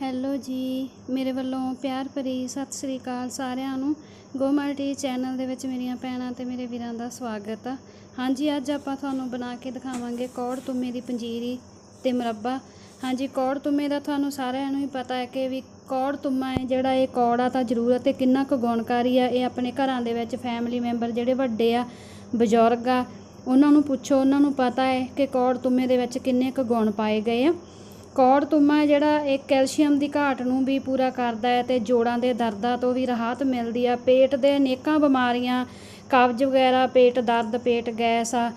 Hello ਜੀ, ਮੇਰੇ ਵੱਲੋਂ ਪਿਆਰ ਭਰੀ ਸਤਿ ਸ੍ਰੀ ਅਕਾਲ ਸਾਰਿਆਂ ਨੂੰ। ਗੋਮਾਰਟੀ ਚੈਨਲ ਦੇ ਵਿੱਚ ਮੇਰੀਆਂ ਭੈਣਾਂ ਤੇ ਮੇਰੇ ਵੀਰਾਂ ਦਾ ਸਵਾਗਤ ਆ। ਹਾਂਜੀ, ਅੱਜ ਆਪਾਂ ਤੁਹਾਨੂੰ ਬਣਾ ਕੇ ਦਿਖਾਵਾਂਗੇ ਕੌੜ ਤੁੰਮੇ ਦੀ ਪੰਜੀਰੀ ਤੇ ਮੁਰੱਬਾ। ਹਾਂਜੀ, ਕੌੜ ਤੁੰਮੇ ਦਾ ਤੁਹਾਨੂੰ ਸਾਰਿਆਂ ਨੂੰ ਹੀ ਪਤਾ ਹੈ ਕਿ ਵੀ ਕੌੜ ਤੁੰਮਾ ਹੈ, ਜਿਹੜਾ ਇਹ ਕੌੜ ਆ ਤਾਂ ਜ਼ਰੂਰ ਤੇ ਕਿੰਨਾ ਕੁ ਗੁਣਕਾਰੀ ਆ। ਇਹ ਆਪਣੇ ਘਰਾਂ ਦੇ ਵਿੱਚ ਫੈਮਿਲੀ ਮੈਂਬਰ ਜਿਹੜੇ ਵੱਡੇ ਆ, ਬਜ਼ੁਰਗ ਆ, ਉਹਨਾਂ ਨੂੰ ਪੁੱਛੋ, ਉਹਨਾਂ ਨੂੰ ਪਤਾ ਹੈ ਕਿ ਕੌੜ ਤੁੰਮੇ ਦੇ ਵਿੱਚ ਕਿੰਨੇ ਕੁ ਗੁਣ ਪਾਏ ਗਏ ਆ। ਕੌੜ ਤੁੰਮਾ ਜਿਹੜਾ ਇਹ ਕੈਲਸ਼ੀਅਮ ਦੀ ਘਾਟ ਨੂੰ ਵੀ ਪੂਰਾ ਕਰਦਾ ਹੈ ਤੇ ਜੋੜਾਂ ਦੇ ਦਰਦਾਂ ਤੋਂ ਵੀ ਰਾਹਤ ਮਿਲਦੀ ਆ। ਪੇਟ ਦੇ ਅਨੇਕਾਂ ਬਿਮਾਰੀਆਂ, ਕਬਜ਼ ਵਗੈਰਾ, ਪੇਟ ਦਰਦ, ਪੇਟ ਗੈਸ ਆ।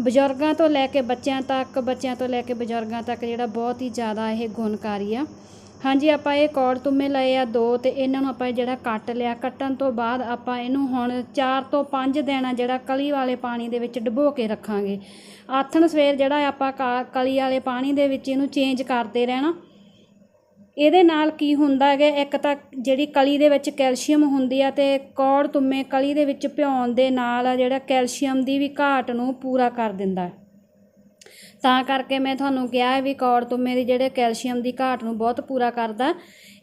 ਬਜ਼ੁਰਗਾਂ ਤੋਂ ਲੈ ਕੇ ਬੱਚਿਆਂ ਤੱਕ, ਬੱਚਿਆਂ ਤੋਂ ਲੈ ਕੇ ਬਜ਼ੁਰਗਾਂ ਤੱਕ ਜਿਹੜਾ ਬਹੁਤ ਹੀ ਜ਼ਿਆਦਾ ਇਹ ਗੁਣਕਾਰੀ ਆ। ਹਾਂਜੀ, ਆਪਾਂ ਇਹ ਕੌੜ ਤੁੰਮੇ ਲਏ ਆ ਦੋ ਤੇ ਇਹਨਾਂ ਨੂੰ ਆਪਾਂ ਜਿਹੜਾ ਕੱਟ ਲਿਆ। ਕੱਟਣ ਤੋਂ ਬਾਅਦ ਆਪਾਂ ਇਹਨੂੰ ਹੁਣ 4 ਤੋਂ 5 ਦਿਨ ਜਿਹੜਾ ਕਲੀ ਵਾਲੇ ਪਾਣੀ ਦੇ ਵਿੱਚ ਡੁਬੋ ਕੇ ਰੱਖਾਂਗੇ। ਆਥਣ ਸਵੇਰ ਜਿਹੜਾ ਆਪਾਂ ਕਾ- ਕਲੀ ਵਾਲੇ ਪਾਣੀ ਦੇ ਵਿੱਚ ਇਹਨੂੰ ਚੇਂਜ ਕਰਦੇ ਰਹਿਣਾ। ਇਹਦੇ ਨਾਲ ਕੀ ਹੁੰਦਾ ਹੈਗਾ, ਇੱਕ ਤਾਂ ਜਿਹੜੀ ਕਲੀ ਦੇ ਵਿੱਚ ਕੈਲਸ਼ੀਅਮ ਹੁੰਦੀ ਆ ਤੇ ਕੌੜ ਤੁੰਮੇ ਕਲੀ ਦੇ ਵਿੱਚ ਭਿਉਣ ਦੇ ਨਾਲ ਆ ਜਿਹੜਾ ਕੈਲਸ਼ੀਅਮ ਦੀ ਵੀ ਘਾਟ ਨੂੰ ਪੂਰਾ ਕਰ ਦਿੰਦਾ। ਹੈ ਤਾਂ ਕਰਕੇ ਮੈਂ ਤੁਹਾਨੂੰ ਕਿਹਾ ਵੀ ਕੌੜ ਤੁੰਮੇ ਦੀ ਜਿਹੜੇ ਕੈਲਸ਼ੀਅਮ ਦੀ ਘਾਟ ਨੂੰ ਬਹੁਤ ਪੂਰਾ ਕਰਦਾ।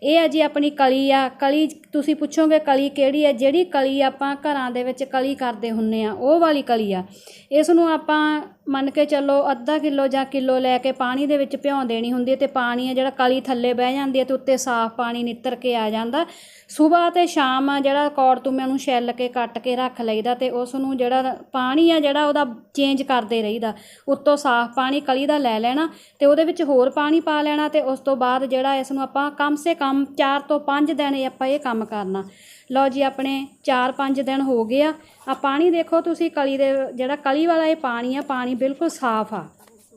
ਇਹ ਹੈ ਜੀ ਆਪਣੀ ਕਲੀ ਆ। ਕਲੀ ਤੁਸੀਂ ਪੁੱਛੋਗੇ ਕਲੀ ਕਿਹੜੀ ਆ? ਜਿਹੜੀ ਕਲੀ ਆਪਾਂ ਘਰਾਂ ਦੇ ਵਿੱਚ ਕਲੀ ਕਰਦੇ ਹੁੰਨੇ ਆ, ਉਹ ਵਾਲੀ ਕਲੀ ਆ। ਇਸ ਨੂੰ ਆਪਾਂ ਮੰਨ ਕੇ ਚੱਲੋ ਅੱਧਾ ਕਿਲੋ ਜਾਂ ਕਿਲੋ ਲੈ ਕੇ ਪਾਣੀ ਦੇ ਵਿੱਚ ਭਿਉਂ ਦੇਣੀ ਹੁੰਦੀ ਹੈ ਤੇ ਪਾਣੀ ਆ ਜਿਹੜਾ ਕਲੀ ਥੱਲੇ ਬਹਿ ਜਾਂਦੀ ਹੈ ਤੇ ਉੱਤੇ ਸਾਫ਼ ਪਾਣੀ ਨਿੱਤਰ ਕੇ ਆ ਜਾਂਦਾ। ਸਵੇਰ ਤੇ ਸ਼ਾਮ ਆ ਜਿਹੜਾ ਕੌੜ ਤੁੰਮਿਆਂ ਨੂੰ ਛਿੱਲ ਕੇ, ਕੱਟ ਕੇ ਰੱਖ ਲਈਦਾ ਤੇ ਉਸ ਨੂੰ ਜਿਹੜਾ ਪਾਣੀ ਆ ਜਿਹੜਾ ਉਹਦਾ ਚੇਂਜ ਕਰਦੇ ਰਹੀਦਾ। ਉੱਤੋਂ ਸਾਫ਼ ਪਾਣੀ ਕਲੀ ਦਾ ਲੈ ਲੈਣਾ ਤੇ ਉਹਦੇ ਵਿੱਚ ਹੋਰ ਪਾਣੀ ਪਾ ਲੈਣਾ ਤੇ ਉਸ ਤੋਂ ਬਾਅਦ ਜਿਹੜਾ ਇਸ ਨੂੰ ਆਪਾਂ ਕਮ ਸੇ ਕਮ ਕੰਮ 4 ਤੋਂ 5 ਦਿਨ ਇਹ ਆਪਾਂ ਇਹ ਕੰਮ ਕਰਨਾ। ਲਓ ਜੀ, ਆਪਣੇ 4-5 ਦਿਨ ਹੋ ਗਏ ਆ। ਆ ਪਾਣੀ ਦੇਖੋ ਤੁਸੀਂ, ਕਲੀ ਦੇ ਜਿਹੜਾ ਕਲੀ ਵਾਲਾ ਇਹ ਪਾਣੀ ਆ, ਪਾਣੀ ਬਿਲਕੁਲ ਸਾਫ਼ ਆ।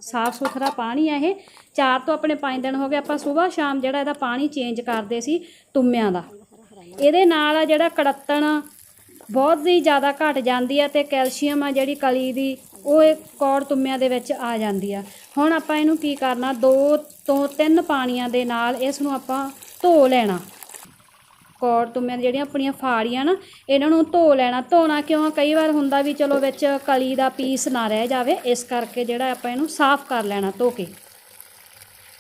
ਸਾਫ਼ ਸੁਥਰਾ ਪਾਣੀ ਆ ਇਹ। ਚਾਰ ਤੋਂ ਆਪਣੇ 5 ਦਿਨ ਹੋ ਗਏ, ਆਪਾਂ ਸਵੇਰ ਸ਼ਾਮ ਜਿਹੜਾ ਇਹਦਾ ਪਾਣੀ ਚੇਂਜ ਕਰਦੇ ਸੀ ਤੁੰਮਿਆਂ ਦਾ। ਇਹਦੇ ਨਾਲ ਆ ਜਿਹੜਾ ਕੜੱਤਣ ਬਹੁਤ ਹੀ ਜ਼ਿਆਦਾ ਘਟ ਜਾਂਦੀ ਆ ਤੇ ਕੈਲਸ਼ੀਅਮ ਆ ਜਿਹੜੀ ਕਲੀ ਦੀ, ਉਹ ਇਹ ਕੌੜ ਤੁੰਮਿਆਂ ਦੇ ਵਿੱਚ ਆ ਜਾਂਦੀ ਆ। ਹੁਣ ਆਪਾਂ ਇਹਨੂੰ ਕੀ ਕਰਨਾ, ਦੋ ਤੋਂ ਤਿੰਨ ਪਾਣੀਆਂ ਦੇ ਨਾਲ ਇਸ ਨੂੰ ਆਪਾਂ ਧੋ ਲੈਣਾ। ਕੌੜ ਤੁੰਮਿਆਂ ਦੀਆਂ ਜਿਹੜੀਆਂ ਆਪਣੀਆਂ ਫਾੜੀਆਂ ਨਾ, ਇਹਨਾਂ ਨੂੰ ਧੋ ਲੈਣਾ। ਧੋਣਾ ਕਿਉਂ ਕਈ ਵਾਰ ਹੁੰਦਾ ਵੀ ਚਲੋ ਵਿੱਚ ਕਲੀ ਦਾ ਪੀਸ ਨਾ ਰਹਿ ਜਾਵੇ, ਇਸ ਕਰਕੇ ਜਿਹੜਾ ਆਪਾਂ ਇਹਨੂੰ ਸਾਫ਼ ਕਰ ਲੈਣਾ ਧੋ ਕੇ।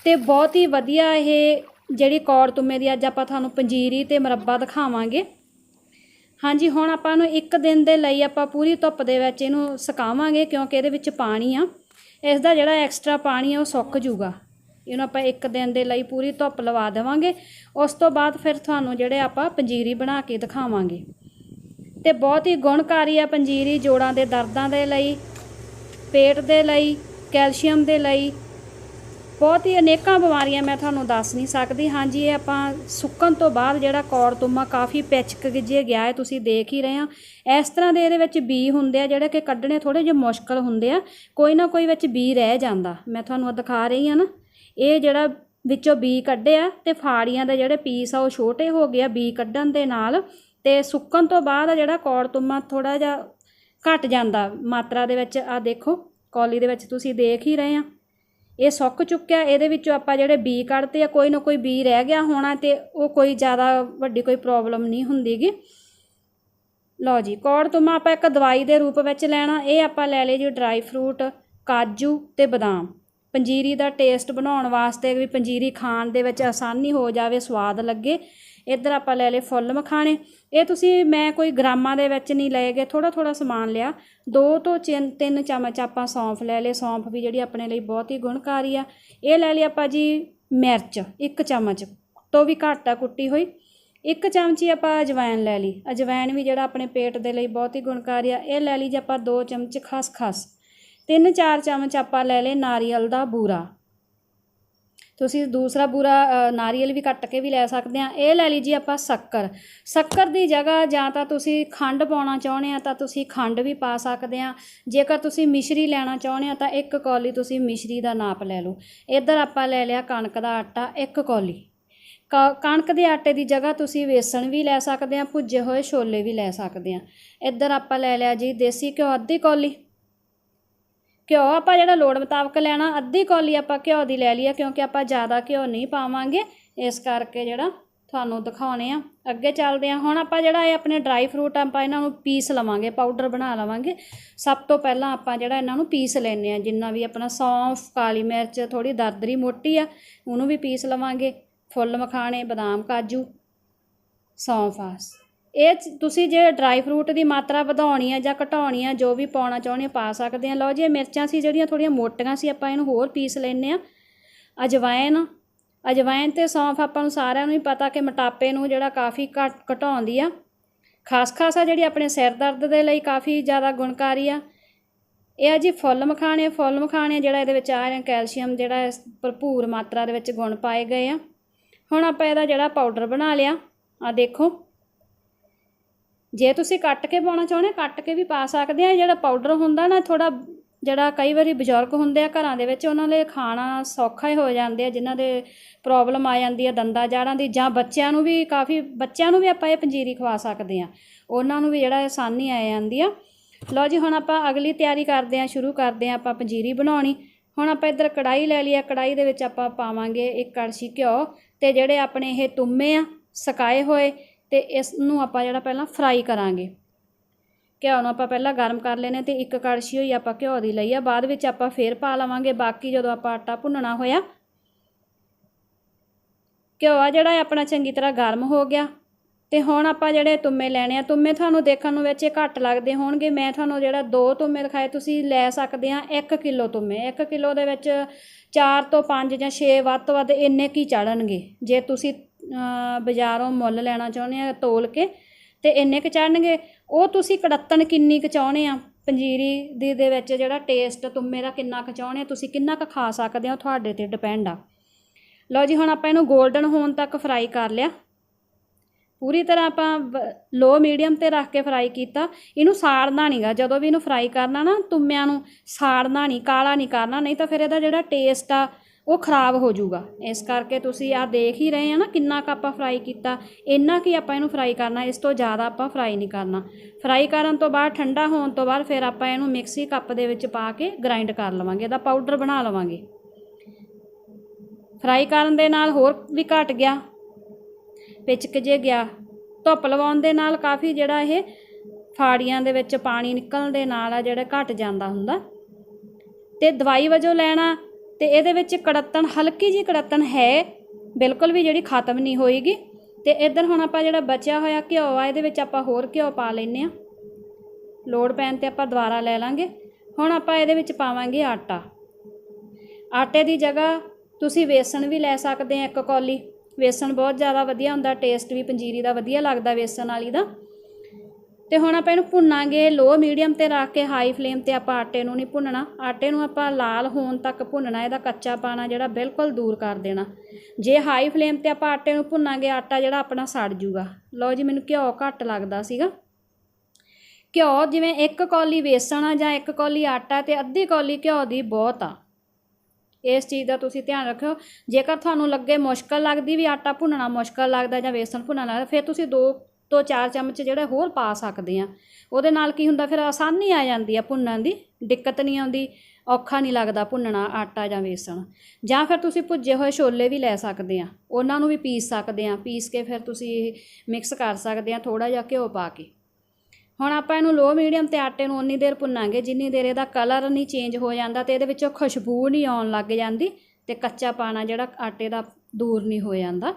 ਤੇ ਬਹੁਤ ਹੀ ਵਧੀਆ ਇਹ ਜਿਹੜੀ ਕੌੜ ਤੁੰਮੇ ਦੀ ਅੱਜ ਆਪਾਂ ਤੁਹਾਨੂੰ ਪੰਜੀਰੀ ਤੇ ਮੁਰੱਬਾ ਦਿਖਾਵਾਂਗੇ। ਹਾਂਜੀ, ਹੁਣ ਆਪਾਂ ਨੂੰ ਇੱਕ ਦਿਨ ਦੇ ਲਈ ਆਪਾਂ ਪੂਰੀ ਧੁੱਪ ਦੇ ਵਿੱਚ ਇਹਨੂੰ ਸੁਕਾਵਾਂਗੇ ਕਿਉਂਕਿ ਇਹਦੇ ਵਿੱਚ ਪਾਣੀ ਆ। ਇਸ ਦਾ ਜਿਹੜਾ ਐਕਸਟਰਾ ਪਾਣੀ ਆ ਉਹ ਸੁੱਕ ਜੂਗਾ ਇਹਨੂੰ ਆਪਾਂ ਇੱਕ ਦਿਨ ਦੇ ਲਈ ਪੂਰੀ ਧੁੱਪ ਲਵਾ ਦੇਵਾਂਗੇ। ਉਸ ਤੋਂ ਬਾਅਦ ਫਿਰ ਤੁਹਾਨੂੰ ਜਿਹੜੇ ਆਪਾਂ ਪੰਜੀਰੀ ਬਣਾ ਕੇ ਦਿਖਾਵਾਂਗੇ। ਤੇ ਬਹੁਤ ਹੀ ਗੁਣਕਾਰੀ ਆ ਪੰਜੀਰੀ ਜੋੜਾਂ ਦੇ ਦਰਦਾਂ ਦੇ ਲਈ, ਪੇਟ ਦੇ ਲਈ, ਕੈਲਸ਼ੀਅਮ ਦੇ ਲਈ। ਬਹੁਤ ਹੀ ਅਨੇਕਾਂ ਬਿਮਾਰੀਆਂ ਮੈਂ ਤੁਹਾਨੂੰ ਦੱਸ ਨਹੀਂ ਸਕਦੀ। ਹਾਂਜੀ, ਇਹ ਆਪਾਂ ਸੁੱਕਣ ਤੋਂ ਬਾਅਦ ਜਿਹੜਾ ਕੌਰ ਤੁੰਮਾ ਕਾਫੀ ਪਿਚਕ ਜੇ ਗਿਆ ਹੈ, ਤੁਸੀਂ ਦੇਖ ਹੀ ਰਹੇ ਆ। ਇਸ ਤਰ੍ਹਾਂ ਦੇ ਇਹਦੇ ਵਿੱਚ ਬੀ ਹੁੰਦੇ ਆ, ਜਿਹੜੇ ਕਿ ਕੱਢਣੇ ਥੋੜੇ ਜਿਹਾ ਮੁਸ਼ਕਲ ਹੁੰਦੇ ਆ। ਕੋਈ ਨਾ ਕੋਈ ਵਿੱਚ ਬੀ ਰਹਿ ਜਾਂਦਾ। ਮੈਂ ਤੁਹਾਨੂੰ ਦਿਖਾ ਰਹੀ ਆ ਨਾ। ਇਹ ਜਿਹੜਾ ਵਿੱਚੋਂ ਬੀ ਕੱਢਿਆ ਤੇ ਫਾੜੀਆਂ ਦੇ ਜਿਹੜੇ ਪੀਸ ਆ ਉਹ ਛੋਟੇ ਹੋ ਗਏ ਆ ਬੀ ਕੱਢਣ ਦੇ ਨਾਲ ਤੇ ਸੁੱਕਣ ਤੋਂ ਬਾਅਦ ਆ ਜਿਹੜਾ ਕੌੜ ਤੁੰਮਾ ਥੋੜਾ ਜਿਹਾ ਘਟ ਜਾਂਦਾ ਮਾਤਰਾ ਦੇ ਵਿੱਚ ਆ ਦੇਖੋ, ਕੌਲੀ ਦੇ ਵਿੱਚ ਤੁਸੀਂ ਦੇਖ ਹੀ ਰਹੇ ਆ। ਇਹ ਸੁੱਕ ਚੁੱਕਿਆ, ਇਹਦੇ ਵਿੱਚੋਂ ਆਪਾਂ ਜਿਹੜੇ ਬੀ ਕੱਢਤੇ ਆ, ਕੋਈ ਨਾ ਕੋਈ ਬੀ ਰਹਿ ਗਿਆ ਹੋਣਾ ਤੇ ਉਹ ਕੋਈ ਜ਼ਿਆਦਾ ਵੱਡੀ ਕੋਈ ਪ੍ਰੋਬਲਮ ਨਹੀਂ ਹੁੰਦੀਗੀ। ਲਓ ਜੀ, ਕੌੜ ਤੁੰਮਾ ਆਪਾਂ ਇੱਕ ਦਵਾਈ ਦੇ ਰੂਪ ਵਿੱਚ ਲੈਣਾ, ਇਹ ਆਪਾਂ ਲੈ ਲਏ ਜੀ ਡਰਾਈ ਫਰੂਟ, ਕਾਜੂ ਤੇ ਬਦਾਮ। ਪੰਜੀਰੀ ਦਾ ਟੇਸਟ ਬਣਾਉਣ ਵਾਸਤੇ ਵੀ ਪੰਜੀਰੀ ਖਾਣ ਦੇ ਵਿੱਚ ਆਸਾਨੀ ਹੋ ਜਾਵੇ, ਸਵਾਦ ਲੱਗੇ। ਇੱਧਰ ਆਪਾਂ ਲੈ ਲਏ ਫੁੱਲ ਮਖਾਣੇ। ਇਹ ਤੁਸੀਂ ਮੈਂ ਕੋਈ ਗ੍ਰਾਮਾਂ ਦੇ ਵਿੱਚ ਨਹੀਂ ਲਏ ਗਏ ਥੋੜਾ ਥੋੜਾ ਸਮਾਨ ਲਿਆ। ਦੋ ਤੋਂ ਚਿੰਨ- ਤਿੰਨ ਚਮਚ ਆਪਾਂ ਸੌਂਫ ਲੈ ਲਏ। ਸੌਂਫ ਵੀ ਜਿਹੜੀ ਆਪਣੇ ਲਈ ਬਹੁਤ ਹੀ ਗੁਣਕਾਰੀ ਆ। ਇਹ ਲੈ ਲਈ ਆਪਾਂ ਜੀ ਮਿਰਚ, ਇੱਕ ਚਮਚ ਤੋਂ ਵੀ ਘੱਟ ਆ, ਕੁੱਟੀ ਹੋਈ। ਇੱਕ ਚਮਚੀ ਆਪਾਂ ਅਜਵਾਇਣ ਲੈ ਲਈ। ਅਜਵਾਇਣ ਵੀ ਜਿਹੜਾ ਆਪਣੇ ਪੇਟ ਦੇ ਲਈ ਬਹੁਤ ਹੀ ਗੁਣਕਾਰੀ ਆ। ਇਹ ਲੈ ਲਈ ਜੇ ਆਪਾਂ ਦੋ ਚਮਚ ਖਸਖਸ। ਤਿੰਨ ਚਾਰ ਚਮਚ ਆਪਾਂ ਲੈ ਲਏ ਨਾਰੀਅਲ ਦਾ ਬੂਰਾ। ਤੁਸੀਂ ਦੂਸਰਾ ਬੂਰਾ ਨਾਰੀਅਲ ਵੀ ਕੱਟ ਕੇ ਵੀ ਲੈ ਸਕਦੇ ਆ। ਇਹ ਲੈ ਲਈ ਜੀ ਆਪਾਂ ਸ਼ੱਕਰ। ਸ਼ੱਕਰ ਦੀ ਜਗ੍ਹਾ ਜਾਂ ਤਾਂ ਤੁਸੀਂ ਖੰਡ ਪਾਉਣਾ ਚਾਹੁੰਦੇ ਆ ਤਾਂ ਤੁਸੀਂ ਖੰਡ ਵੀ ਪਾ ਸਕਦੇ ਆ। ਜੇਕਰ ਤੁਸੀਂ ਮਿਸ਼ਰੀ ਲੈਣਾ ਚਾਹੁੰਦੇ ਆ ਤਾਂ ਇੱਕ ਕੌਲੀ ਤੁਸੀਂ ਮਿਸ਼ਰੀ ਦਾ ਨਾਪ ਲੈ ਲਓ। ਇੱਧਰ ਆਪਾਂ ਲੈ ਲਿਆ ਕਣਕ ਦਾ ਆਟਾ, ਇੱਕ ਕੌਲੀ। ਕ- ਕਣਕ ਦੇ ਆਟੇ ਦੀ ਜਗ੍ਹਾ ਤੁਸੀਂ ਵੇਸਣ ਵੀ ਲੈ ਸਕਦੇ ਆ, ਭੁੱਜੇ ਹੋਏ ਛੋਲੇ ਵੀ ਲੈ ਸਕਦੇ ਆ। ਇੱਧਰ ਆਪਾਂ ਲੈ ਲਿਆ ਜੀ ਦੇਸੀ ਘਿਓ, ਅੱਧੀ ਕੌਲੀ। ਘਿਓ ਆਪਾਂ ਜਿਹੜਾ ਲੋੜ ਮੁਤਾਬਕ ਲੈਣਾ, ਅੱਧੀ ਕੌਲੀ ਆਪਾਂ ਘਿਓ ਦੀ ਲੈ ਲਈਏ ਕਿਉਂਕਿ ਆਪਾਂ ਜ਼ਿਆਦਾ ਘਿਓ ਨਹੀਂ ਪਾਵਾਂਗੇ। ਇਸ ਕਰਕੇ ਜਿਹੜਾ ਤੁਹਾਨੂੰ ਦਿਖਾਉਣੇ ਆ। ਅੱਗੇ ਚੱਲਦੇ ਆ। ਹੁਣ ਆਪਾਂ ਜਿਹੜਾ ਇਹ ਆਪਣੇ ਡਰਾਈ ਫਰੂਟ ਆਪਾਂ ਇਹਨਾਂ ਨੂੰ ਪੀਸ ਲਵਾਂਗੇ ਪਾਊਡਰ ਬਣਾ ਲਵਾਂਗੇ। ਸਭ ਤੋਂ ਪਹਿਲਾਂ ਆਪਾਂ ਜਿਹੜਾ ਇਹਨਾਂ ਨੂੰ ਪੀਸ ਲੈਨੇ ਆ। ਜਿੰਨਾ ਵੀ ਆਪਣਾ ਸੌਂਫ, ਕਾਲੀ ਮਿਰਚ ਥੋੜੀ ਦਰਦਰੀ ਮੋਟੀ ਆ, ਉਹਨੂੰ ਵੀ ਪੀਸ ਲਵਾਂਗੇ। ਫੁੱਲ ਮਖਾਣੇ, ਬਦਾਮ, ਕਾਜੂ, ਸੌਂਫ ਆ ਇਹ ਤੁਸੀਂ ਜੇ ਡਰਾਈ ਫਰੂਟ ਦੀ ਮਾਤਰਾ ਵਧਾਉਣੀ ਆ ਜਾਂ ਘਟਾਉਣੀ ਆ, ਜੋ ਵੀ ਪਾਉਣਾ ਚਾਹੁੰਦੇ ਆ ਪਾ ਸਕਦੇ ਆ। ਲਓ ਜੀ, ਇਹ ਮਿਰਚਾਂ ਸੀ ਜਿਹੜੀਆਂ ਥੋੜੀਆਂ ਮੋਟੀਆਂ ਸੀ, ਆਪਾਂ ਇਹਨੂੰ ਹੋਰ ਪੀਸ ਲੈਨੇ ਆ। ਅਜਵਾਇਨ ਅਜਵਾਇਨ ਤੇ ਸੌਂਫ ਆਪਾਂ ਨੂੰ ਸਾਰਿਆਂ ਨੂੰ ਹੀ ਪਤਾ ਕਿ ਮੋਟਾਪੇ ਨੂੰ ਜਿਹੜਾ ਕਾਫੀ ਘਟ ਘਟਾਉਂਦੀ ਆ। ਖਾਸ ਖਾਸ ਆ ਜਿਹੜੀ ਆਪਣੇ ਸਿਰ ਦਰਦ ਦੇ ਲਈ ਕਾਫੀ ਜ਼ਿਆਦਾ ਗੁਣਕਾਰੀ ਆ। ਇਹ ਆ ਜੀ ਫੁੱਲ ਮਖਾਣੇ ਫੁੱਲ ਮਖਾਣੇ ਜਿਹੜਾ ਇਹਦੇ ਵਿੱਚ ਆ ਰਿਹਾ, ਕੈਲਸ਼ੀਅਮ ਜਿਹੜਾ ਇਸ ਭਰਪੂਰ ਮਾਤਰਾ ਦੇ ਵਿੱਚ ਗੁਣ ਪਾਏ ਗਏ ਆ। ਹੁਣ ਆਪਾਂ ਇਹਦਾ ਜਿਹੜਾ ਪਾਊਡਰ ਬਣਾ ਲਿਆ ਆ ਦੇਖੋ। ਜੇ ਤੁਸੀਂ ਕੱਟ ਕੇ ਪਾਉਣਾ ਚਾਹੁੰਦੇ ਕੱਟ ਕੇ ਵੀ ਪਾ ਸਕਦੇ ਆ। ਜਿਹੜਾ ਪਾਊਡਰ ਹੁੰਦਾ ਨਾ ਥੋੜਾ ਜਿਹੜਾ ਕਈ ਵਾਰੀ ਬਜ਼ੁਰਗ ਹੁੰਦੇ ਆ ਘਰਾਂ ਦੇ ਵਿੱਚ, ਉਹਨਾਂ ਲਈ ਖਾਣਾ ਸੌਖਾ ਹੀ ਹੋ ਜਾਂਦੇ ਆ, ਜਿਨ੍ਹਾਂ ਦੇ ਪ੍ਰੋਬਲਮ ਆ ਜਾਂਦੀ ਆ ਦੰਦਾਂ ਜਾੜਾਂ ਦੀ, ਜਾਂ ਬੱਚਿਆਂ ਨੂੰ ਵੀ ਕਾਫੀ, ਬੱਚਿਆਂ ਨੂੰ ਵੀ ਆਪਾਂ ਇਹ ਪੰਜੀਰੀ ਖਵਾ ਸਕਦੇ ਆ। ਉਹਨਾਂ ਨੂੰ ਵੀ ਜਿਹੜਾ ਆਸਾਨੀ ਆ ਜਾਂਦੀ ਆ। ਲਓ ਜੀ, ਹੁਣ ਆਪਾਂ ਅਗਲੀ ਤਿਆਰੀ ਕਰਦੇ ਆ, ਸ਼ੁਰੂ ਕਰਦੇ ਆ ਆਪਾਂ ਪੰਜੀਰੀ ਬਣਾਉਣੀ। ਹੁਣ ਆਪਾਂ ਇੱਧਰ ਕੜਾਈ ਲੈ ਲਈ ਆ। ਕੜਾਈ ਦੇ ਵਿੱਚ ਆਪਾਂ ਪਾਵਾਂਗੇ ਇੱਕ ਕੜਛੀ ਘਿਓ ਤੇ ਜਿਹੜੇ ਆਪਣੇ ਇਹ ਤੁੰਮੇ ਆ, ਸਕਾਏ ਹੋਏ ਤੇ ਇਸ ਨੂੰ ਆਪਾਂ ਜਿਹੜਾ ਪਹਿਲਾਂ ਫਰਾਈ ਕਰਾਂਗੇ। ਘਿਓ ਨੂੰ ਆਪਾਂ ਪਹਿਲਾਂ ਗਰਮ ਕਰ ਲੈਨੇ ਤੇ ਇੱਕ ਕੜਛੀ ਹੋਈ ਆਪਾਂ ਘਿਓ ਦੀ ਲਈ ਆ। ਬਾਅਦ ਵਿੱਚ ਆਪਾਂ ਫੇਰ ਪਾ ਲਵਾਂਗੇ। ਬਾਕੀ ਜਦੋਂ ਆਪਾਂ ਆਟਾ ਭੁੰਨਣਾ ਹੋਇਆ, ਘਿਓ ਆ ਜਿਹੜਾ ਆਪਣਾ ਚੰਗੀ ਤਰ੍ਹਾਂ ਗਰਮ ਹੋ ਗਿਆ। ਤੇ ਹੁਣ ਆਪਾਂ ਜਿਹੜੇ ਤੁੰਮੇ ਲੈਣੇ ਆ, ਤੁੰਮੇ ਤੁਹਾਨੂੰ ਦੇਖਣ ਨੂੰ ਵਿੱਚ ਇਹ ਘੱਟ ਲੱਗਦੇ ਹੋਣਗੇ। ਮੈਂ ਤੁਹਾਨੂੰ ਜਿਹੜਾ ਦੋ ਤੁੰਮੇ ਦਿਖਾਏ, ਤੁਸੀਂ ਲੈ ਸਕਦੇ ਆ 1 ਕਿਲੋ ਤੁੰਮੇ। 1 ਕਿਲੋ ਦੇ ਵਿੱਚ 4 ਤੋਂ 5 ਜਾਂ 6 ਵੱਧ ਤੋਂ ਵੱਧ ਇੰਨੇ ਕੀ ਚੜਨਗੇ ਜੇ ਤੁਸੀਂ ਬਾਜ਼ਾਰੋਂ ਮੁੱਲ ਲੈਣਾ ਚਾਹੁੰਦੇ ਆ ਤੋਲ ਕੇ, ਤੇ ਇੰਨੇ ਕੁ ਚੜਨਗੇ ਉਹ ਤੁਸੀਂ ਕੜੱਤਣ ਕਿੰਨੀ ਕੁ ਚਾਹੁੰਦੇ ਆ? ਪੰਜੀਰੀ ਦੀ ਦੇ ਵਿੱਚ ਜਿਹੜਾ ਟੇਸਟ ਤੁੰਮੇ ਦਾ ਕਿੰਨਾ ਕੁ ਚਾਹੁੰਦੇ ਆ? ਤੁਸੀਂ ਕਿੰਨਾ ਕੁ ਖਾ ਸਕਦੇ ਹੋ ਤੁਹਾਡੇ ਤੇ ਡਿਪੈਂਡ ਆ। ਲਓ ਜੀ, ਹੁਣ ਆਪਾਂ ਇਹਨੂੰ 골ਡਨ ਹੋਣ ਤੱਕ ਫਰਾਈ ਕਰ ਲਿਆ। ਪੂਰੀ ਤਰ੍ਹਾਂ ਆਪਾਂ ਲੋ ਮੀਡੀਅਮ ਤੇ ਰੱਖ ਕੇ ਫਰਾਈ ਕੀਤਾ। ਇਹਨੂੰ ਸਾੜਨਾ ਨਹੀਂਗਾ ਜਦੋਂ ਵੀ ਇਹਨੂੰ ਫਰਾਈ ਕਰਨਾ ਨਾ ਤੁੰਮਿਆਂ ਨੂੰ, ਸਾੜਨਾ ਨਹੀਂ ਕਾਲਾ ਨਹੀਂ ਕਰਨਾ। ਨਹੀਂ ਤਾਂ ਫਿਰ ਇਹਦਾ ਜਿਹੜਾ ਟੇਸਟ ਆ ਉਹ ਖਰਾਬ ਹੋ ਜਾਊਗਾ। ਇਸ ਕਰਕੇ ਤੁਸੀਂ ਆ ਦੇਖ ਹੀ ਰਹੇ ਆ ਨਾ ਕਿੰਨਾ ਕੁ ਆਪਾਂ ਫਰਾਈ ਕੀਤਾ। ਇੰਨਾ ਕੀ ਆਪਾਂ ਇਹਨੂੰ ਫਰਾਈ ਕਰਨਾ, ਇਸ ਤੋਂ ਜ਼ਿਆਦਾ ਆਪਾਂ ਫਰਾਈ ਨਹੀਂ ਕਰਨਾ। ਫਰਾਈ ਕਰਨ ਤੋਂ ਬਾਅਦ, ਠੰਡਾ ਹੋਣ ਤੋਂ ਬਾਅਦ ਫਿਰ ਆਪਾਂ ਇਹਨੂੰ ਮਿਕਸੀ ਕੱਪ ਦੇ ਵਿੱਚ ਪਾ ਕੇ ਗ੍ਰਾਈਂਡ ਕਰ ਲਵਾਂਗੇ, ਇਹਦਾ ਪਾਊਡਰ ਬਣਾ ਲਵਾਂਗੇ। ਫਰਾਈ ਕਰਨ ਦੇ ਨਾਲ ਹੋਰ ਵੀ ਘਟ ਗਿਆ, ਪਿਚਕ ਜੇ ਗਿਆ। ਧੁੱਪ ਲਵਾਉਣ ਦੇ ਨਾਲ ਕਾਫੀ ਜਿਹੜਾ ਇਹ ਫਾੜੀਆਂ ਦੇ ਵਿੱਚ ਪਾਣੀ ਨਿਕਲਣ ਦੇ ਨਾਲ ਆ ਜਿਹੜਾ ਘਟ ਜਾਂਦਾ ਹੁੰਦਾ। ਤੇ ਦਵਾਈ ਵਜੋਂ ਲੈਣਾ ਤੇ ਇਹਦੇ ਵਿੱਚ ਕੜੱਤਣ, ਹਲਕੀ ਜੀ ਕੜੱਤਣ ਹੈ, ਬਿਲਕੁਲ ਵੀ ਜਿਹੜੀ ਖਤਮ ਨਹੀਂ ਹੋਏਗੀ। ਤੇ ਇੱਧਰ ਹੁਣ ਆਪਾਂ ਜਿਹੜਾ ਬਚਿਆ ਹੋਇਆ ਘਿਓ ਆ, ਇਹਦੇ ਵਿੱਚ ਆਪਾਂ ਹੋਰ ਘਿਓ ਪਾ ਲੈਨੇ ਆ ਲੋੜ ਪੈਣ ਤੇ ਆਪਾਂ ਦੁਬਾਰਾ ਲੈ ਲਾਂਗੇ। ਹੁਣ ਆਪਾਂ ਇਹਦੇ ਵਿੱਚ ਪਾਵਾਂਗੇ ਆਟਾ। ਆਟੇ ਦੀ ਜਗ੍ਹਾ ਤੁਸੀਂ ਵੇਸਣ ਵੀ ਲੈ ਸਕਦੇ ਆ ਇੱਕ ਕੌਲੀ। ਵੇਸਣ ਬਹੁਤ ਜ਼ਿਆਦਾ ਵਧੀਆ ਹੁੰਦਾ ਟੇਸਟ ਵੀ ਪੰਜੀਰੀ ਦਾ ਵਧੀਆ ਲੱਗਦਾ ਵੇਸਣ ਵਾਲੀ ਦਾ। ਤੇ ਹੁਣ ਆਪਾਂ ਇਹਨੂੰ ਭੁੰਨਾਂਗੇ ਲੋ ਮੀਡੀਅਮ ਤੇ ਰੱਖ ਕੇ ਹਾਈ ਫਲੇਮ ਤੇ ਆਪਾਂ ਆਟੇ ਨੂੰ ਨਹੀਂ ਭੁੰਨਣਾ। ਆਟੇ ਨੂੰ ਆਪਾਂ ਲਾਲ ਹੋਣ ਤੱਕ ਭੁੰਨਣਾ, ਇਹਦਾ ਕੱਚਾ ਪਾਣਾ ਜਿਹੜਾ ਬਿਲਕੁਲ ਦੂਰ ਕਰ ਦੇਣਾ। ਜੇ ਹਾਈ ਫਲੇਮ ਤੇ ਆਪਾਂ ਆਟੇ ਨੂੰ ਭੁੰਨਾਂਗੇ, ਆਟਾ ਜਿਹੜਾ ਆਪਣਾ ਸੜ ਜੂਗਾ। ਲਓ ਜੀ, ਮੈਨੂੰ ਘਿਓ ਘੱਟ ਲੱਗਦਾ ਸੀਗਾ। ਘਿਓ ਜਿਵੇਂ ਇੱਕ ਕੌਲੀ ਵੇਸਣ ਆ ਜਾਂ ਇੱਕ ਕੌਲੀ ਆਟਾ ਤੇ ਅੱਧੀ ਕੌਲੀ ਘਿਓ ਦੀ ਬਹੁਤ ਆ। ਇਸ ਚੀਜ਼ ਦਾ ਤੁਸੀਂ ਧਿਆਨ ਰੱਖਿਓ। ਜੇਕਰ ਤੁਹਾਨੂੰ ਲੱਗੇ ਮੁਸ਼ਕਲ ਲੱਗਦੀ ਵੀ ਆਟਾ ਭੁੰਨਣਾ ਮੁਸ਼ਕਲ ਲੱਗਦਾ ਜਾਂ ਵੇਸਣ ਭੁੰਨਣਾ ਲੱਗਦਾ, ਫਿਰ ਤੁਸੀਂ ਦੋ ਤੋਂ ਚਾਰ ਚਮਚ ਜਿਹੜੇ ਹੋਰ ਪਾ ਸਕਦੇ ਆ ਉਹਦੇ ਨਾਲ ਕੀ ਹੁੰਦਾ, ਫਿਰ ਆਸਾਨੀ ਆ ਜਾਂਦੀ ਆ ਭੁੰਨਣ ਦੀ, ਦਿੱਕਤ ਨਹੀਂ ਆਉਂਦੀ, ਔਖਾ ਨਹੀਂ ਲੱਗਦਾ ਭੁੰਨਣਾ, ਆਟਾ ਜਾਂ ਵੇਸਣ। ਜਾਂ ਫਿਰ ਤੁਸੀਂ ਭੁੱਜੇ ਹੋਏ ਛੋਲੇ ਵੀ ਲੈ ਸਕਦੇ ਆ ਉਹਨਾਂ ਨੂੰ ਵੀ ਪੀਸ ਸਕਦੇ ਆ ਪੀਸ ਕੇ ਫਿਰ ਤੁਸੀਂ ਮਿਕਸ ਕਰ ਸਕਦੇ ਆ ਥੋੜਾ ਜਿਹਾ ਘਿਓ ਪਾ ਕੇ। ਹੁਣ ਆਪਾਂ ਇਹਨੂੰ ਲੋ ਮੀਡੀਅਮ ਤੇ ਆਟੇ ਨੂੰ ਉਨੀ ਦੇਰ ਭੁੰਨਾਂਗੇ, ਜਿੰਨੀ ਦੇਰ ਇਹਦਾ ਕਲਰ ਨਹੀਂ ਚੇਂਜ ਹੋ ਜਾਂਦਾ ਤੇ ਇਹਦੇ ਵਿੱਚੋਂ ਖੁਸ਼ਬੂ ਨਹੀਂ ਆਉਣ ਲੱਗ ਜਾਂਦੀ ਤੇ ਕੱਚਾ ਪਾਣਾ ਜਿਹੜਾ ਆਟੇ ਦਾ ਦੂਰ ਨਹੀਂ ਹੋ ਜਾਂਦਾ।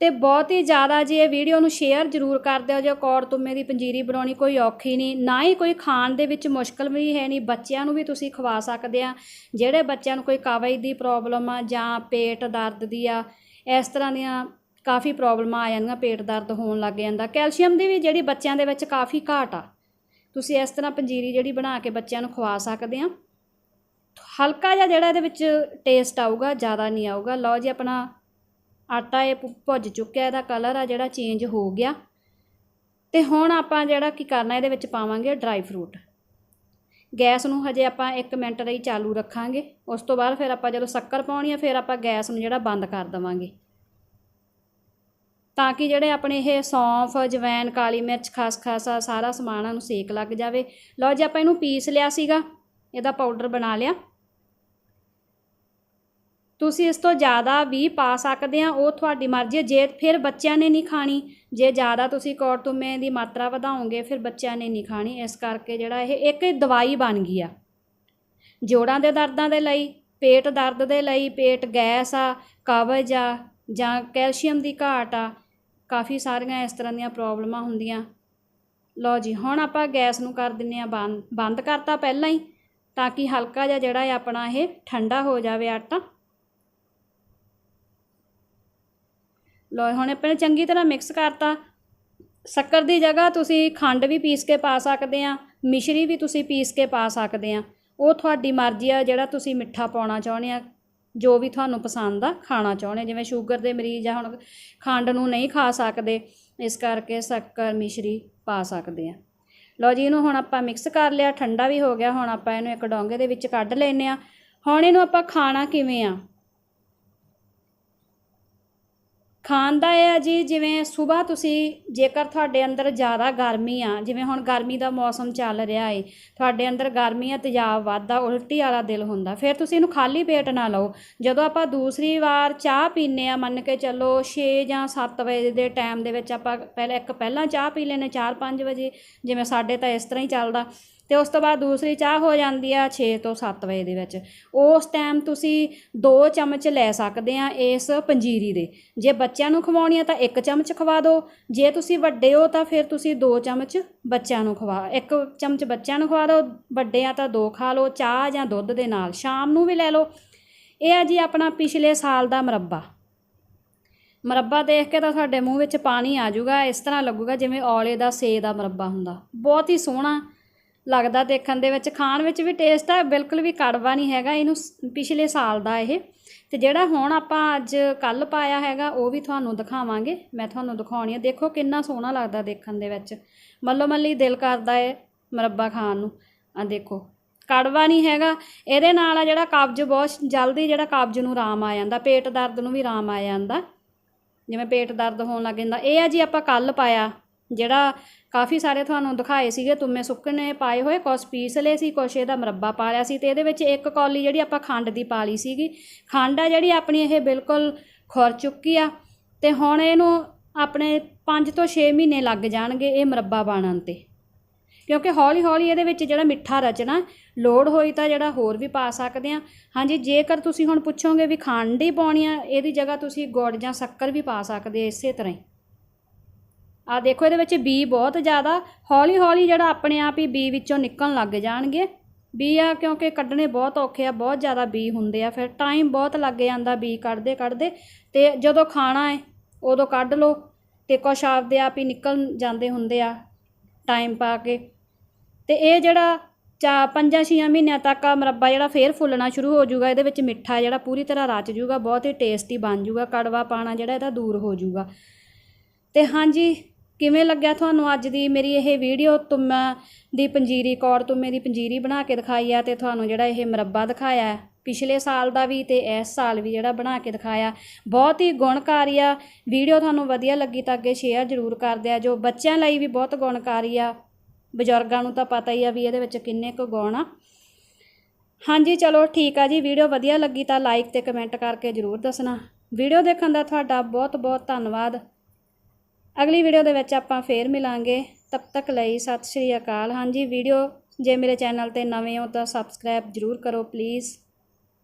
ਤੇ ਬਹੁਤ ਹੀ ਜ਼ਿਆਦਾ ਜੀ ਇਹ ਵੀਡੀਓ ਨੂੰ ਸ਼ੇਅਰ ਜ਼ਰੂਰ ਕਰ ਦਿਓ ਜੇ ਕੌੜ ਤੁੰਮੇ ਦੀ ਪੰਜੀਰੀ ਬਣਾਉਣੀ ਕੋਈ ਔਖੀ ਨਹੀਂ, ਨਾ ਹੀ ਕੋਈ ਖਾਣ ਦੇ ਵਿੱਚ ਮੁਸ਼ਕਲ ਵੀ ਹੈ ਨਹੀਂ, ਬੱਚਿਆਂ ਨੂੰ ਵੀ ਤੁਸੀਂ ਖਵਾ ਸਕਦੇ ਆ। ਜਿਹੜੇ ਬੱਚਿਆਂ ਨੂੰ ਕੋਈ ਕਬਜ਼ ਦੀ ਪ੍ਰੋਬਲਮ ਆ ਜਾਂ ਪੇਟ ਦਰਦ ਦੀ ਆ, ਇਸ ਤਰ੍ਹਾਂ ਦੀਆਂ ਕਾਫੀ ਪ੍ਰੋਬਲਮਾਂ ਆ ਜਾਂਦੀਆਂ, ਪੇਟ ਦਰਦ ਹੋਣ ਲੱਗ ਜਾਂਦਾ। ਕੈਲਸ਼ੀਅਮ ਦੀ ਵੀ ਜਿਹੜੀ ਬੱਚਿਆਂ ਦੇ ਵਿੱਚ ਕਾਫੀ ਘਾਟ ਆ। ਤੁਸੀਂ ਇਸ ਤਰ੍ਹਾਂ ਪੰਜੀਰੀ ਜਿਹੜੀ ਬਣਾ ਕੇ ਬੱਚਿਆਂ ਨੂੰ ਖਵਾ ਸਕਦੇ ਆ। ਹਲਕਾ ਜਿਹਾ ਜਿਹੜਾ ਇਹਦੇ ਵਿੱਚ ਟੇਸਟ ਆਊਗਾ, ਜ਼ਿਆਦਾ ਨਹੀਂ ਆਊਗਾ। ਲਓ ਜੀ ਆਪਣਾ ਆਟਾ ਇਹ ਭੁ- ਭੁੱਜ ਚੁੱਕਿਆ, ਇਹਦਾ ਕਲਰ ਆ ਜਿਹੜਾ ਚੇਂਜ ਹੋ ਗਿਆ। ਤੇ ਹੁਣ ਆਪਾਂ ਜਿਹੜਾ ਕੀ ਕਰਨਾ, ਇਹਦੇ ਵਿੱਚ ਪਾਵਾਂਗੇ ਡਰਾਈ ਫਰੂਟ ਗੈਸ ਨੂੰ ਹਜੇ ਆਪਾਂ 1 ਮਿੰਟ ਲਈ ਚਾਲੂ ਰੱਖਾਂਗੇ। ਉਸ ਤੋਂ ਬਾਅਦ ਫਿਰ ਆਪਾਂ ਜਦੋਂ ਸ਼ੱਕਰ ਪਾਉਣੀ ਆ, ਫਿਰ ਆਪਾਂ ਗੈਸ ਨੂੰ ਜਿਹੜਾ ਬੰਦ ਕਰ ਦੇਵਾਂਗੇ। ਤਾਂ ਕਿ ਜਿਹੜੇ ਆਪਣੇ ਇਹ ਸੌਂਫ ਜਵੈਨ ਕਾਲੀ ਮਿਰਚ ਖਸਖਸ ਆ, ਸਾਰਾ ਸਮਾਨ ਨੂੰ ਸੇਕ ਲੱਗ ਜਾਵੇ। ਲਓ ਜੀ, ਆਪਾਂ ਇਹਨੂੰ ਪੀਸ ਲਿਆ ਸੀਗਾ। ਇਹਦਾ ਪਾਊਡਰ ਬਣਾ ਲਿਆ। ਤੁਸੀਂ ਇਸ ਤੋਂ ਜ਼ਿਆਦਾ ਵੀ ਪਾ ਸਕਦੇ ਆ, ਉਹ ਤੁਹਾਡੀ ਮਰਜ਼ੀ ਹੈ ਜੇ ਫਿਰ ਬੱਚਿਆਂ ਨੇ ਨਹੀਂ ਖਾਣੀ, ਜੇ ਜ਼ਿਆਦਾ ਤੁਸੀਂ ਕੌੜਤੁੰਮੇ ਦੀ ਮਾਤਰਾ ਵਧਾਓਗੇ, ਫਿਰ ਬੱਚਿਆਂ ਨੇ ਨਹੀਂ ਖਾਣੀ। ਇਸ ਕਰਕੇ ਜਿਹੜਾ ਇਹ ਇੱਕ ਦਵਾਈ ਬਣ ਗਈ ਆ। ਜੋੜਾਂ ਦੇ ਦਰਦਾਂ ਦੇ ਲਈ, ਪੇਟ ਦਰਦ ਦੇ ਲਈ, ਪੇਟ ਗੈਸ ਆ ਕਬਜ਼ ਆ, ਜਾਂ ਕੈਲਸ਼ੀਅਮ ਦੀ ਘਾਟ ਆ, ਕਾਫੀ ਸਾਰੀਆਂ ਇਸ ਤਰ੍ਹਾਂ ਦੀਆਂ ਪ੍ਰੋਬਲਮਾਂ ਹੁੰਦੀਆਂ। ਲਓ ਜੀ, ਹੁਣ ਆਪਾਂ ਗੈਸ ਨੂੰ ਕਰ ਦਿੰਨੇ ਆ ਬੰਦ। ਬੰਦ ਕਰਤਾ ਪਹਿਲਾਂ ਹੀ, ਤਾਂ ਕਿ ਹਲਕਾ ਜਿਹਾ ਜਿਹੜਾ ਹੈ ਆਪਣਾ ਇਹ ਠੰਡਾ ਹੋ ਜਾਵੇ ਆਟਾ। ਲੋ ਹੁਣ ਆਪਾਂ ਨੇ ਚੰਗੀ ਤਰ੍ਹਾਂ ਮਿਕਸ ਕਰਤਾ। ਸ਼ੱਕਰ ਦੀ ਜਗ੍ਹਾ ਤੁਸੀਂ ਖੰਡ ਵੀ ਪੀਸ ਕੇ ਪਾ ਸਕਦੇ ਆ, ਮਿਸ਼ਰੀ ਵੀ ਤੁਸੀਂ ਪੀਸ ਕੇ ਪਾ ਸਕਦੇ ਆ। ਉਹ ਤੁਹਾਡੀ ਮਰਜ਼ੀ ਆ, ਜਿਹੜਾ ਤੁਸੀਂ ਮਿੱਠਾ ਪਾਉਣਾ ਚਾਹੁੰਦੇ ਆ, ਜੋ ਵੀ ਤੁਹਾਨੂੰ ਪਸੰਦ ਆ, ਖਾਣਾ ਚਾਹੁੰਦੇ ਜਿਵੇਂ ਸ਼ੂਗਰ ਦੇ ਮਰੀਜ਼ ਆ, ਹੁਣ ਖੰਡ ਨੂੰ ਨਹੀਂ ਖਾ ਸਕਦੇ, ਇਸ ਕਰਕੇ ਸ਼ੱਕਰ, ਮਿਸ਼ਰੀ ਪਾ ਸਕਦੇ ਆ। ਲਓ ਜੀ, ਇਹਨੂੰ ਹੁਣ ਆਪਾਂ ਮਿਕਸ ਕਰ ਲਿਆ, ਠੰਡਾ ਵੀ ਹੋ ਗਿਆ। ਹੁਣ ਆਪਾਂ ਇਹਨੂੰ ਇੱਕ ਡੋਂਗੇ ਦੇ ਵਿੱਚ ਕੱਢ ਲੈਨੇ ਆ। ਹੁਣ ਇਹਨੂੰ ਆਪਾਂ ਖਾਣਾ ਕਿਵੇਂ ਆ? ਖਾਣ ਦਾ ਇਹ ਆ ਜੀ, ਜਿਵੇਂ ਸਵੇਰ ਤੁਸੀਂ ਜੇਕਰ ਤੁਹਾਡੇ ਅੰਦਰ ਜ਼ਿਆਦਾ ਗਰਮੀ ਆ, ਜਿਵੇਂ ਹੁਣ ਗਰਮੀ ਦਾ ਮੌਸਮ ਚੱਲ ਰਿਹਾ ਏ, ਤੁਹਾਡੇ ਅੰਦਰ ਗਰਮੀ ਆ, ਤੇਜ਼ਾਬ ਵੱਧਦਾ, ਉਲਟੀ ਵਾਲਾ ਦਿਲ ਹੁੰਦਾ, ਫਿਰ ਤੁਸੀਂ ਇਹਨੂੰ ਖਾਲੀ ਪੇਟ ਨਾ ਲਓ। ਜਦੋਂ ਆਪਾਂ ਦੂਸਰੀ ਵਾਰ ਚਾਹ ਪੀਨੇ ਆ, ਮੰਨ ਕੇ ਚੱਲੋ 6 ਜਾਂ 7 ਵਜੇ ਦੇ ਟਾਈਮ ਦੇ ਵਿੱਚ ਆਪਾਂ ਪਹਿਲਾਂ, ਇੱਕ ਪਹਿਲਾਂ ਚਾਹ ਪੀ ਲੈਨੇ 4-5 ਵਜੇ, ਜਿਵੇਂ ਸਾਡੇ ਤਾਂ ਇਸ ਤਰ੍ਹਾਂ ਹੀ ਚੱਲਦਾ। ਤੇ ਉਸ ਤੋਂ ਬਾਅਦ ਦੂਸਰੀ ਚਾਹ ਹੋ ਜਾਂਦੀ ਆ 6 ਤੋਂ 7 ਵਜੇ ਦੇ ਵਿੱਚ। ਉਸ ਟਾਈਮ ਤੁਸੀਂ 2 ਚਮਚ ਲੈ ਸਕਦੇ ਆ ਇਸ ਪੰਜੀਰੀ ਦੇ। ਜੇ ਬੱਚਿਆਂ ਨੂੰ ਖਵਾਉਣੀ ਆ ਤਾਂ 1 ਚਮਚ ਖਵਾ ਦਿਓ ਜੇ ਤੁਸੀਂ ਵੱਡੇ ਹੋ ਤਾਂ ਫਿਰ ਤੁਸੀਂ 2 ਚਮਚ ਬੱਚਿਆਂ ਨੂੰ ਖਵਾ 1 ਚਮਚ ਬੱਚਿਆਂ ਨੂੰ ਖਵਾ ਦਿਓ ਵੱਡੇ ਆ ਤਾਂ 2 ਖਾ ਲਓ, ਚਾਹ ਜਾਂ ਦੁੱਧ ਦੇ ਨਾਲ। ਸ਼ਾਮ ਨੂੰ ਵੀ ਲੈ ਲਓ। ਇਹ ਆ ਜੀ ਆਪਣਾ ਪਿਛਲੇ ਸਾਲ ਦਾ ਮੁਰੱਬਾ। ਮੁਰੱਬਾ ਦੇਖ ਕੇ ਤਾਂ ਸਾਡੇ ਮੂੰਹ ਵਿੱਚ ਪਾਣੀ ਆ ਜਾਊਗਾ। ਇਸ ਤਰ੍ਹਾਂ ਲੱਗੂਗਾ ਜਿਵੇਂ ਔਲੇ ਦਾ ਸੇ ਦਾ ਮੁਰੱਬਾ ਹੁੰਦਾ। ਬਹੁਤ ਹੀ ਸੋਹਣਾ ਲੱਗਦਾ ਦੇਖਣ ਦੇ ਵਿੱਚ। ਖਾਣ ਵਿੱਚ ਵੀ ਟੇਸਟ ਆ, ਬਿਲਕੁਲ ਵੀ ਕੜਵਾ ਨਹੀਂ ਹੈਗਾ ਇਹਨੂੰ ਸ- ਪਿਛਲੇ ਸਾਲ ਦਾ ਇਹ। ਤੇ ਜਿਹੜਾ ਹੁਣ ਆਪਾਂ ਅੱਜ ਕੱਲ ਪਾਇਆ ਹੈਗਾ, ਉਹ ਵੀ ਤੁਹਾਨੂੰ ਦਿਖਾਵਾਂਗੇ। ਮੈਂ ਤੁਹਾਨੂੰ ਦਿਖਾਉਣੀ ਆ। ਦੇਖੋ ਕਿੰਨਾ ਸੋਹਣਾ ਲੱਗਦਾ ਦੇਖਣ ਦੇ ਵਿੱਚ। ਮੱਲੋ ਮੱਲੀ ਦਿਲ ਕਰਦਾ ਏ ਮੁਰੱਬਾ ਖਾਣ ਨੂੰ। ਆ ਦੇਖੋ, ਕੜਵਾ ਨਹੀਂ ਹੈਗਾ। ਇਹਦੇ ਨਾਲ ਆ ਜਿਹੜਾ ਕਬਜ਼, ਬਹੁਤ ਜਲਦੀ ਜਿਹੜਾ ਕਬਜ਼ ਨੂੰ ਆਰਾਮ ਆ ਜਾਂਦਾ। ਪੇਟ ਦਰਦ ਨੂੰ ਵੀ ਆਰਾਮ ਆ ਜਾਂਦਾ। ਜਿਵੇਂ ਪੇਟ ਦਰਦ ਹੋਣ ਲੱਗ ਜਾਂਦਾ। ਇਹ ਆ ਜੀ ਆਪਾਂ ਕੱਲ ਪਾਇਆ। ਜਿਹੜਾ ਕਾਫੀ ਸਾਰੇ ਤੁਹਾਨੂੰ ਦਿਖਾਏ ਸੀਗੇ, ਤੁਮੇ ਸੁੱਕਣੇ ਪਾਏ ਹੋਏ, ਕੁਛ ਪੀਸ ਲਏ ਸੀ, ਕੁਛ ਇਹਦਾ ਮੁਰੱਬਾ ਪਾ ਲਿਆ ਸੀ ਤੇ ਇਹਦੇ ਵਿੱਚ ਇੱਕ ਕੌਲੀ ਜਿਹੜੀ ਆਪਾਂ ਖੰਡ ਦੀ ਪਾ ਲਈ ਸੀਗੀ। ਖੰਡ ਆ ਜਿਹੜੀ ਆਪਣੀ ਇਹ ਬਿਲਕੁਲ ਖੁਰ ਚੁੱਕੀ ਆ ਤੇ ਹੁਣ ਇਹਨੂੰ ਆਪਣੇ 5 ਤੋਂ 6 ਮਹੀਨੇ ਲੱਗ ਜਾਣਗੇ ਇਹ ਮੁਰੱਬਾ ਬਣਨ ਤੇ। ਕਿਉਂਕਿ ਹੌਲੀ ਹੌਲੀ ਇਹਦੇ ਵਿੱਚ ਜਿਹੜਾ ਮਿੱਠਾ ਰਚਨਾ ਲੋੜ ਹੋਈ ਤਾਂ ਜਿਹੜਾ ਹੋਰ ਵੀ ਪਾ ਸਕਦੇ ਆ। ਹਾਂਜੀ, ਜੇਕਰ ਤੁਸੀਂ ਹੁਣ ਪੁੱਛੋਗੇ ਵੀ ਖੰਡ ਹੀ ਪਾਉਣੀ ਆ, ਇਹਦੀ ਜਗ੍ਹਾ ਤੁਸੀਂ ਗੁੜ ਜਾਂ ਸ਼ੱਕਰ ਵੀ ਪਾ ਸਕਦੇ ਇਸੇ ਤਰ੍ਹਾਂ ਹੀ। ਆ ਦੇਖੋ, ਇਹਦੇ ਵਿੱਚ ਬੀ ਬਹੁਤ ਜ਼ਿਆਦਾ ਹੌਲੀ ਹੌਲੀ ਜਿਹੜਾ ਆਪਣੇ ਆਪ ਹੀ ਬੀ ਵਿੱਚੋਂ ਨਿਕਲਣ ਲੱਗ ਜਾਣਗੇ। ਬੀ ਆ ਕਿਉਂਕਿ ਕੱਢਣੇ ਬਹੁਤ ਔਖੇ ਆ, ਬਹੁਤ ਜ਼ਿਆਦਾ ਬੀ ਹੁੰਦੇ ਆ। ਫਿਰ ਟਾਈਮ ਬਹੁਤ ਲੱਗ ਜਾਂਦਾ ਬੀ ਕੱਢਦੇ ਕੱਢਦੇ, ਤੇ ਜਦੋਂ ਖਾਣਾ ਹੈ, ਉਦੋਂ ਕੱਢ ਲਓ। ਤੇ ਕੁਛ ਆਪਦੇ ਆਪ ਹੀ ਨਿਕਲ ਜਾਂਦੇ ਹੁੰਦੇ ਆ ਟਾਈਮ ਪਾ ਕੇ। ਤੇ ਇਹ ਜਿਹੜਾ ਚਾ ਪੰਜਾਂ, ਛੀਆਂ ਮਹੀਨਿਆਂ ਤੱਕ ਆ ਮੁਰੱਬਾ ਜਿਹੜਾ ਫੇਰ ਫੁੱਲਣਾ ਸ਼ੁਰੂ ਹੋ ਜਾਊਗਾ। ਇਹਦੇ ਵਿੱਚ ਮਿੱਠਾ ਜਿਹੜਾ ਪੂਰੀ ਤਰ੍ਹਾਂ ਰਚ ਜਾਊਗਾ, ਬਹੁਤ ਹੀ ਟੇਸਟੀ ਬਣ ਜਾਊਗਾ। ਕੜਵਾ ਪਾਣਾ ਜਿਹੜਾ, ਇਹਦਾ ਦੂਰ ਹੋ ਜਾਊਗਾ। ਤੇ ਹਾਂਜੀ ਕਿਵੇਂ ਲੱਗਿਆ ਤੁਹਾਨੂੰ ਅੱਜ ਦੀ ਮੇਰੀ ਇਹ ਵੀਡੀਓ? ਤੁਮਾ ਦੀ ਪੰਜੀਰੀ ਕੌੜ ਤੁਮੇ ਦੀ ਪੰਜੀਰੀ ਬਣਾ ਕੇ ਦਿਖਾਈ ਆ ਤੇ ਤੁਹਾਨੂੰ ਜਿਹੜਾ ਇਹ ਮੁਰੱਬਾ ਦਿਖਾਇਆ ਪਿਛਲੇ ਸਾਲ ਦਾ ਵੀ ਤੇ ਇਸ ਸਾਲ ਵੀ ਜਿਹੜਾ ਬਣਾ ਕੇ ਦਿਖਾਇਆ। ਬਹੁਤ ਹੀ ਗੁਣਕਾਰੀ ਆ। ਵੀਡੀਓ ਤੁਹਾਨੂੰ ਵਧੀਆ ਲੱਗੀ ਤਾਂ ਅੱਗੇ ਸ਼ੇਅਰ ਜ਼ਰੂਰ ਕਰ ਦਿਆ ਜੋ ਬੱਚਿਆਂ ਲਈ ਵੀ ਬਹੁਤ ਗੁਣਕਾਰੀ ਆ। ਬਜ਼ੁਰਗਾਂ ਨੂੰ ਤਾਂ ਪਤਾ ਹੀ ਆ ਵੀ ਇਹਦੇ ਵਿੱਚ ਕਿੰਨੇ ਕੁ ਗੁਣ ਆ। ਹਾਂਜੀ, ਚਲੋ ਠੀਕ ਆ ਜੀ। ਵੀਡੀਓ ਵਧੀਆ ਲੱਗੀ ਤਾਂ ਲਾਈਕ ਤੇ ਕਮੈਂਟ ਕਰਕੇ ਜ਼ਰੂਰ ਦੱਸਣਾ। ਵੀਡੀਓ ਦੇਖਣ ਦਾ ਤੁਹਾਡਾ ਬਹੁਤ ਬਹੁਤ ਧੰਨਵਾਦ। ਅਗਲੀ ਵੀਡੀਓ ਦੇ ਵਿੱਚ ਆਪਾਂ ਫੇਰ ਮਿਲਾਂਗੇ। ਤਬ ਤੱਕ ਲਈ ਸਤਿ ਸ਼੍ਰੀ ਅਕਾਲ। ਹਾਂਜੀ, ਵੀਡੀਓ ਜੇ ਮੇਰੇ ਚੈਨਲ ਤੇ ਨਵੇਂ ਹੋ ਤਾਂ ਸਬਸਕ੍ਰਾਈਬ ਜ਼ਰੂਰ ਕਰੋ ਪਲੀਜ਼